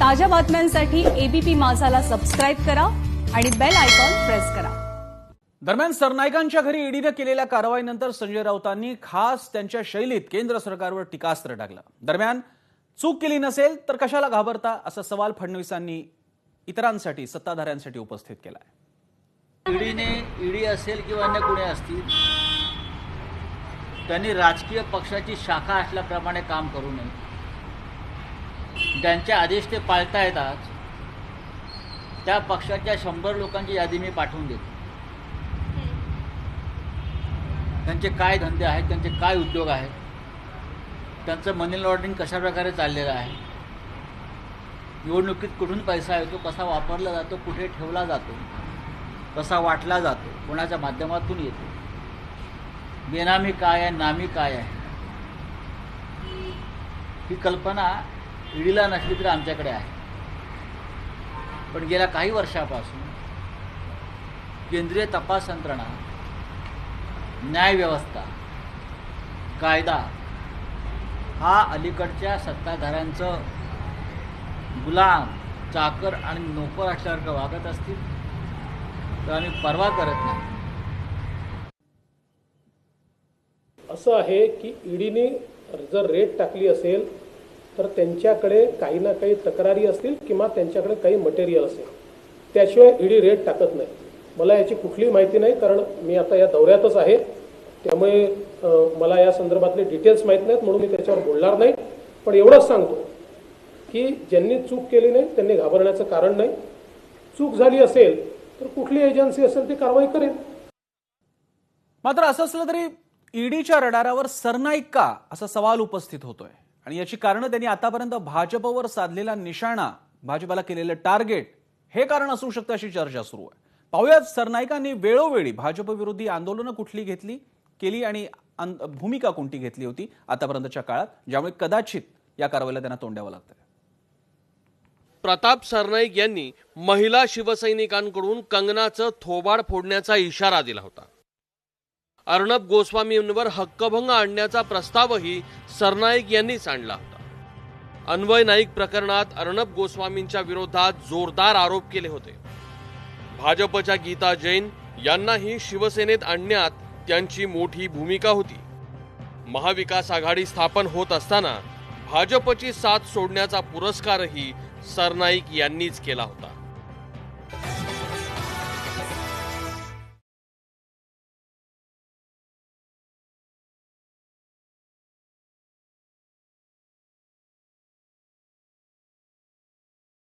ताज्या बातम्यांसाठी ABP माझाला subscribe करा आणि बेल आयकॉन प्रेस करा. दरम्यान सरनाईकांच्या घरी ईडीनं केलेल्या कारवाईनंतर संजय राऊतांनी खास त्यांच्या शैलीत केंद्र सरकारवर टीकास्त्र टाकलं. दरम्यान चूक केली नसेल तर कशाला घाबरता असा सवाल फडणवीसांनी इतरांसाठी सत्ताधाऱ्यांसाठी उपस्थित केलाय. ईडीने ईडी असेल किंवा अन्य कोणी असतील त्यांनी राजकीय पक्षाची शाखा असल्याप्रमाणे काम करू नये. ज्यांचे आदेश ते पाळता येतात त्या पक्षाच्या शंभर लोकांची यादी मी पाठवून देतो. त्यांचे काय धंदे आहेत त्यांचे काय उद्योग आहेत त्यांचं मनी लॉन्ड्रिंग कशा प्रकारे चाललेलं आहे निवडणुकीत कुठून पैसा येतो कसा वापरला जातो कुठे ठेवला जातो कसा वाटला जातो कोणाच्या माध्यमातून येतो बेनामी काय आहे नामी काय आहे ही कल्पना ईडीला नसली तरी आमच्याकडे आहे. पण गेल्या काही वर्षापासून केंद्रीय तपास यंत्रणा न्यायव्यवस्था कायदा हा अलीकडच्या सत्ताधाऱ्यांचं गुलाम चाकर आणि नोकर असल्यासारखं वागत असतील तर आम्ही परवा करत नाही. असं आहे की ईडीने जर रेट टाकली असेल तर त्यांच्याकडे काही ना काही तक्रारी असतील किंवा त्यांच्याकडे काही मटेरियल असेल. त्याशिवाय ईडी रेट टाकत नाही. मला याची कुठली माहिती नाही कारण मी आता या दौऱ्यातच आहे. त्यामुळे मला या संदर्भातले डिटेल्स माहीत नाहीत म्हणून मी त्याच्यावर बोलणार नाही. पण एवढंच सांगतो की ज्यांनी चूक केली नाही त्यांनी घाबरण्याचं कारण नाही. चूक झाली असेल तर कुठली एजन्सी असेल ती कारवाई करेल. मात्र असं असलं तरी ईडीच्या रडारावर सरनाईक का? असा सवाल उपस्थित होतोय. आणि याची कारणं त्यांनी आतापर्यंत भाजपवर साधलेला निशाणा भाजपाला केलेलं टार्गेट हे कारण असू शकतं अशी चर्चा सुरू आहे. पाहुयात सरनाईकांनी वेळोवेळी भाजप विरोधी आंदोलनं कुठली घेतली केली आणि भूमिका कोणती घेतली होती आतापर्यंतच्या काळात ज्यामुळे कदाचित या कारवाईला त्यांना तोंड द्यावं लागतंय. प्रताप सरनाईक यांनी महिला शिवसैनिकांकडून कंगनाचं थोबाड फोडण्याचा इशारा दिला होता. अर्णब गोस्वामींवर हक्कभंग आणण्याचा प्रस्तावही सरनाईक यांनीच आणला होता. अन्वय नाईक प्रकरणात अर्णब गोस्वामींच्या विरोधात जोरदार आरोप केले होते. भाजपच्या गीता जैन यांनाही शिवसेनेत आणण्यात त्यांची मोठी भूमिका होती. महाविकास आघाडी स्थापन होत असताना भाजपची साथ सोडण्याचा पुरस्कारही सरनाईक यांनीच केला होता.